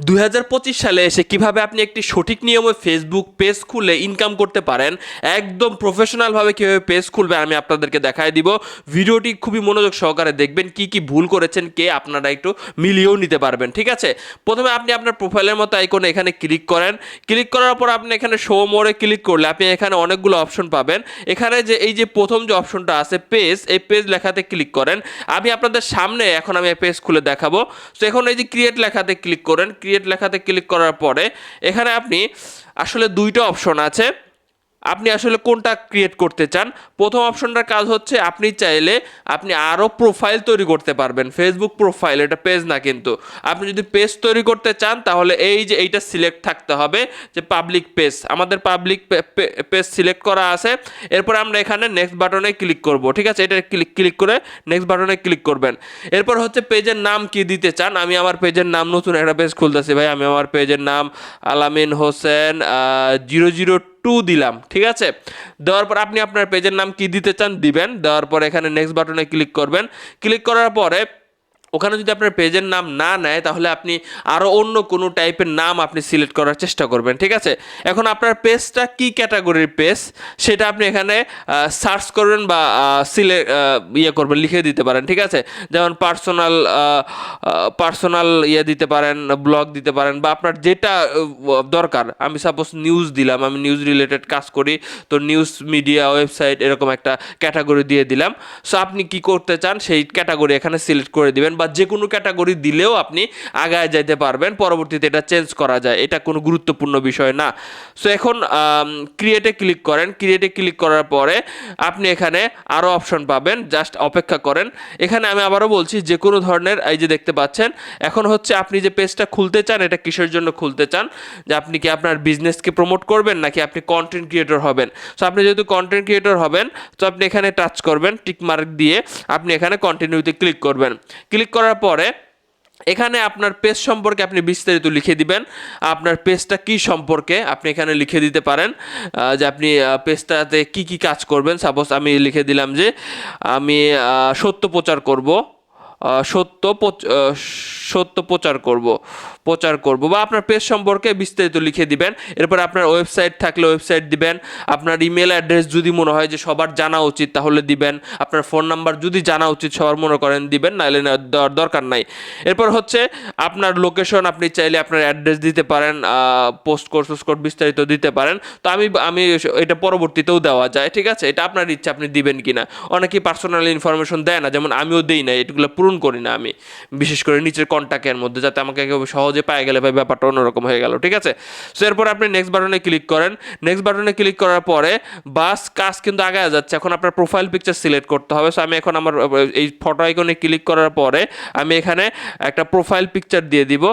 দুই হাজার পঁচিশ সালে এসে কীভাবে আপনি একটি সঠিক নিয়মে ফেসবুক পেজ খুলে ইনকাম করতে পারেন, একদম প্রফেশনালভাবে কীভাবে পেজ খুলবে আমি আপনাদেরকে দেখাই দিব। ভিডিওটি খুবই মনোযোগ সহকারে দেখবেন কি কি ভুল করেছেন, কে আপনারা একটু মিলিয়েও নিতে পারবেন, ঠিক আছে? প্রথমে আপনি আপনার প্রোফাইলের মতো আইকনে এখানে ক্লিক করেন। ক্লিক করার পর আপনি এখানে শো মোড়ে ক্লিক করলে আপনি এখানে অনেকগুলো অপশন পাবেন। এখানে যে, এই যে প্রথম যে অপশনটা আছে পেজ এই পেজ লেখাতে ক্লিক করেন। আমি আপনাদের সামনে এখন আমি পেজ খুলে দেখাবো। তো এখন এই যে ক্রিয়েট লেখাতে ক্লিক করেন ক্রিয়েট লেখাতে ক্লিক করার পরে এখানে আপনি আসলে দুইটা অপশন আছে। আপনি আসলে কোনটা ক্রিয়েট করতে চান? প্রথম অপশনটার কাজ হচ্ছে আপনি চাইলে আপনি আরও প্রোফাইল তৈরি করতে পারবেন। ফেসবুক প্রোফাইল এটা পেজ না কিন্তু। আপনি যদি পেজ তৈরি করতে চান, তাহলে এই যে এইটা সিলেক্ট থাকতে হবে, যে পাবলিক পেজ আমাদের পাবলিক পেজ সিলেক্ট করা আছে। এরপর আমরা এখানে নেক্সট বাটনে ক্লিক করব। ঠিক আছে? এটা ক্লিক ক্লিক করে নেক্সট বাটনে ক্লিক করবেন। এরপর হচ্ছে পেজের নাম কি দিতে চান? আমি আমার পেজের নাম নতুন একটা পেজ খুলতেছি ভাই। আমি আমার পেজের নাম আলামিন হোসেন জিরো জিরো টু দিলাম, ঠিক আছে? দেওয়ার পর আপনি আপনার পেজের নাম কি দিতে চান দিবেন। দেওয়ার পর এখানে নেক্সট বাটনে ক্লিক করবেন। ক্লিক করার পরে ওখানে যদি আপনার পেজের নাম না নেয়, তাহলে আপনি আরও অন্য কোনো টাইপের নাম আপনি সিলেক্ট করার চেষ্টা করবেন, ঠিক আছে? এখন আপনার পেজটা কি ক্যাটাগরির পেজ সেটা আপনি এখানে সার্চ করবেন বা সিলে ইয়ে করবেন, লিখে দিতে পারেন, ঠিক আছে? যেমন পার্সোনাল পার্সোনাল ইয়ে দিতে পারেন ব্লগ দিতে পারেন, বা আপনার যেটা দরকার। আমি সাপোজ নিউজ দিলাম, আমি নিউজ রিলেটেড কাজ করি, তো নিউজ মিডিয়া ওয়েবসাইট এরকম একটা ক্যাটাগরি দিয়ে দিলাম। সো আপনি কি করতে চান, সেই ক্যাটাগরি এখানে সিলেক্ট করে দিবেন বা যে কোনো ক্যাটাগরি দিলেও আপনি আগায় যাইতে পারবেন, পরবর্তীতে এটা চেঞ্জ করা যায়। এটা কোনো গুরুত্বপূর্ণ বিষয় না। সো এখন ক্রিয়েটে ক্লিক করেন। ক্রিয়েটে ক্লিক করার পরে আপনি এখানে আরও অপশন পাবেন। জাস্ট অপেক্ষা করেন। এখানে আমি আবারও বলছি, যে কোনো ধরনের, এই যে দেখতে পাচ্ছেন, এখন হচ্ছে আপনি যে পেজটা খুলতে চান, এটা কিসের জন্য খুলতে চান? যে আপনি কি আপনার বিজনেসকে প্রমোট করবেন, নাকি আপনি কন্টেন্ট ক্রিয়েটর হবেন? সো আপনি যেহেতু কন্টেন্ট ক্রিয়েটর হবেন, তো আপনি এখানে টাচ করবেন টিক মার্ক দিয়ে আপনি এখানে কন্টিনিউতে ক্লিক করবেন। ক্লিক করার পরে এখানে আপনার পেজ সম্পর্কে আপনি বিস্তারিত লিখে দিবেন। আপনার পেজটা কি সম্পর্কে আপনি এখানে লিখে দিতে পারেন। যে আপনি পেজটাতে কি কি কাজ করবেন। সাপোজ আমি লিখে দিলাম যে আমি সত্য প্রচার করব। সত্য সত্য প্রচার করব প্রচার করব বা আপনার পেজ সম্পর্কে বিস্তারিত লিখে দিবেন। এরপর আপনার ওয়েবসাইট থাকলে ওয়েবসাইট দিবেন। আপনার ইমেল অ্যাড্রেস যদি মনে হয় যে সবার জানা উচিত তাহলে দিবেন। আপনার ফোন নাম্বার যদি জানা উচিত সবার মনে করেন দিবেন নাহলে দরকার নাই। এরপর হচ্ছে আপনার লোকেশন আপনি চাইলে আপনার অ্যাড্রেস দিতে পারেন পোস্ট পোস্ট কোড বিস্তারিত দিতে পারেন। তো আমি আমি এটা পরবর্তীতেও দেওয়া যায়, ঠিক আছে? এটা আপনার ইচ্ছা, আপনি দিবেন কি না অনেকেই পার্সোনাল ইনফরমেশন দেয় না, যেমন আমিও দিই না এগুলো পূরণ করি না আমি। বিশেষ করে নিচের কন্ট্যাক্টের মধ্যে যাতে আমাকে কেউ সহজে পায়ে গেলে ভাই ব্যাপারটা অন্যরকম হয়ে গেল, ঠিক আছে? সো এরপর আপনি নেক্সট বাটনে ক্লিক করেন। নেক্সট বাটনে ক্লিক করার পরে বাস কাজ কিন্তু আগে যাচ্ছে। এখন আপনার প্রোফাইল পিকচার সিলেক্ট করতে হবে। সো আমি এখন আমার, এই ফটো আইকনে ক্লিক করার পরে আমি এখানে একটা প্রোফাইল পিকচার দিয়ে দিব।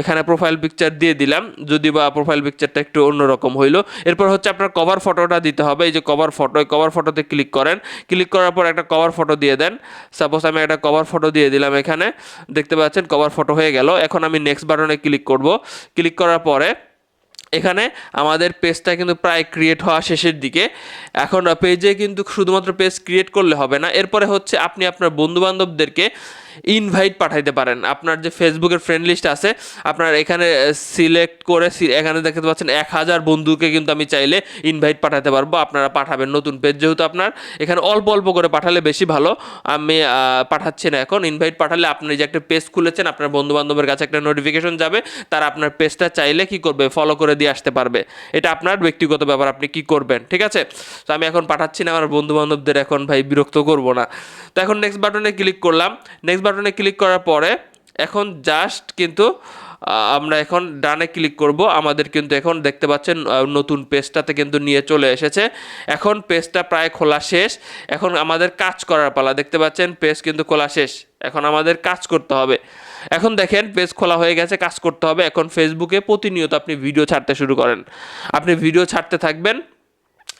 এখানে প্রোফাইল পিকচার দিয়ে দিলাম। যদি বা প্রোফাইল পিকচারটা একটু অন্যরকম হইল। এরপর হচ্ছে আপনার কভার ফটোটা দিতে হবে। এই যে কভার ফটো এই কভার ফটোতে ক্লিক করেন। ক্লিক করার পর একটা কভার ফটো দিয়ে দেন। সাপোজ আমি একটা কভার ফটো দিয়ে দিলাম এখানে। দেখতে পাচ্ছেন কভার ফটো হয়ে গেল। এখন আমি নেক্সট বাটনে ক্লিক করব। ক্লিক করার পরে এখানে আমাদের পেজটা কিন্তু প্রায় ক্রিয়েট হওয়া শেষের দিকে। এখন পেজে কিন্তু শুধুমাত্র পেজ ক্রিয়েট করলে হবে না। এরপরে হচ্ছে আপনি আপনার বন্ধু বান্ধবদেরকে ইনভাইট পাঠাইতে পারেন। আপনার যে ফেসবুকের ফ্রেন্ড লিস্ট আছে, আপনার এখানে সিলেক্ট করে এখানে দেখতে পাচ্ছেন এক হাজার বন্ধুকে কিন্তু আমি চাইলে ইনভাইট পাঠাতে পারব। আপনারা পাঠাবেন নতুন পেজ যেহেতু আপনার। এখানে অল্প অল্প করে পাঠালে বেশি ভালো। আমি পাঠাচ্ছি না এখন। ইনভাইট পাঠালে আপনি যে একটা পেজ খুলেছেন, আপনার বন্ধু বান্ধবের কাছে একটা নোটিফিকেশন যাবে। তারা আপনার পেজটা চাইলে কি করবে? ফলো করে দিয়ে আসতে পারবে। এটা আপনার ব্যক্তিগত ব্যাপার, আপনি কি করবেন? ঠিক আছে? তো আমি এখন পাঠাচ্ছি না, আমার বন্ধু বান্ধবদের এখন ভাই বিরক্ত করব না। তো এখন নেক্সট বাটনে ক্লিক করলাম। নেক্সট বাটনে ক্লিক করার পরে, এখন জাস্ট কিন্তু আমরা এখন ডানে ক্লিক করব। আমাদের কিন্তু এখন দেখতে পাচ্ছেন নতুন পেজটাতে কিন্তু নিয়ে চলে এসেছে। এখন পেজটা প্রায় খোলা শেষ। এখন আমাদের কাজ করার পালা। দেখতে পাচ্ছেন পেজ কিন্তু খোলা শেষ। এখন আমাদের কাজ করতে হবে। এখন দেখেন পেজ খোলা হয়ে গেছে, কাজ করতে হবে। এখন ফেসবুকে প্রতিনিয়ত আপনি ভিডিও ছাড়তে শুরু করেন। আপনি ভিডিও ছাড়তে থাকবেন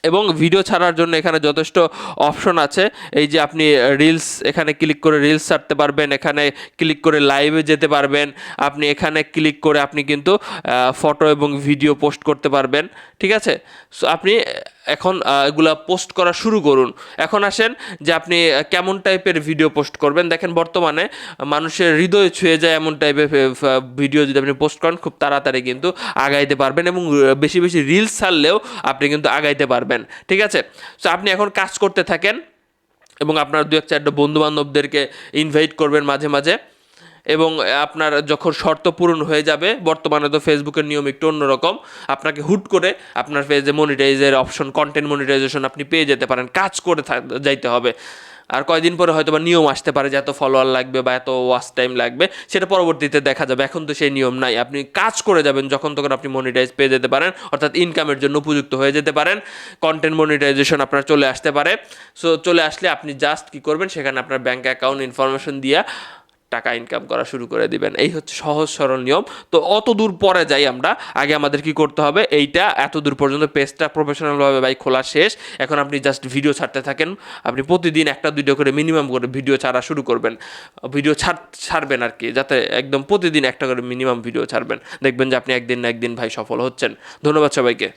এবং ভিডিও ছাড়ার জন্য এখানে যথেষ্ট অপশন আছে। এই যে আপনি রিলস এখানে ক্লিক করে রিলস ছাড়তে পারবেন, এখানে ক্লিক করে লাইভে যেতে পারবেন। আপনি এখানে ক্লিক করে আপনি কিন্তু ফটো এবং ভিডিও পোস্ট করতে পারবেন। ঠিক আছে? সো আপনি এখন এগুলা পোস্ট করা শুরু করুন। এখন আসেন যে আপনি কেমন টাইপের ভিডিও পোস্ট করবেন। দেখেন বর্তমানে মানুষের হৃদয় ছুঁয়ে যায় এমন টাইপের ভিডিও যদি আপনি পোস্ট করেন, খুব তাড়াতাড়ি কিন্তু আগাইতে পারবেন এবং বেশি বেশি রিলস ছাড়লেও আপনি কিন্তু আগাইতে পারবেন। ঠিক আছে? তো আপনি এখন কাজ করতে থাকেন এবং আপনার দু এক চারটা বন্ধু বান্ধবদেরকে ইনভাইট করবেন মাঝে মাঝে। এবং আপনার যখন শর্ত পূরণ হয়ে যাবে, বর্তমানে তো ফেসবুকের নিয়ম একটু অন্যরকম, আপনাকে হুট করে আপনার পেজে মনিটাইজের অপশন কন্টেন্ট মনিটাইজেশন আপনি পেয়ে যেতে পারেন, কাজ করে যাইতে হবে। আর কয়দিন পরে হয়তো বা নিয়ম আসতে পারে যে এত ফলোয়ার লাগবে বা এত ওয়াচ টাইম লাগবে, সেটা পরবর্তীতে দেখা যাবে, এখন তো সেই নিয়ম নাই। আপনি কাজ করে যাবেন যখন তখন আপনি মনিটাইজ পেয়ে যেতে পারেন, অর্থাৎ ইনকামের জন্য উপযুক্ত হয়ে যেতে পারেন কন্টেন্ট মনিটাইজেশন আপনার চলে আসতে পারে। সো চলে আসলে আপনি জাস্ট কি করবেন, সেখানে আপনার ব্যাঙ্ক অ্যাকাউন্ট ইনফরমেশন দিয়া টাকা ইনকাম করা শুরু করে দিবেন। এই হচ্ছে সহজ সরল নিয়ম। তো অত দূর পরে যাই আমরা। আগে আমাদের কি করতে হবে? এইটা এত দূর পর্যন্ত পেজটা প্রফেশনালভাবে ভাই খোলা শেষ। এখন আপনি জাস্ট ভিডিও ছাড়তে থাকেন। আপনি প্রতিদিন একটা, দুইটা করে মিনিমাম করে ভিডিও ছাড়া শুরু করবেন। ভিডিও ছাড়, ছাড়বেন আর কি, যাতে একদম প্রতিদিন একটা করে মিনিমাম ভিডিও ছাড়বেন। দেখবেন যে আপনি একদিন না একদিন ভাই সফল হচ্ছেন। ধন্যবাদ সবাইকে।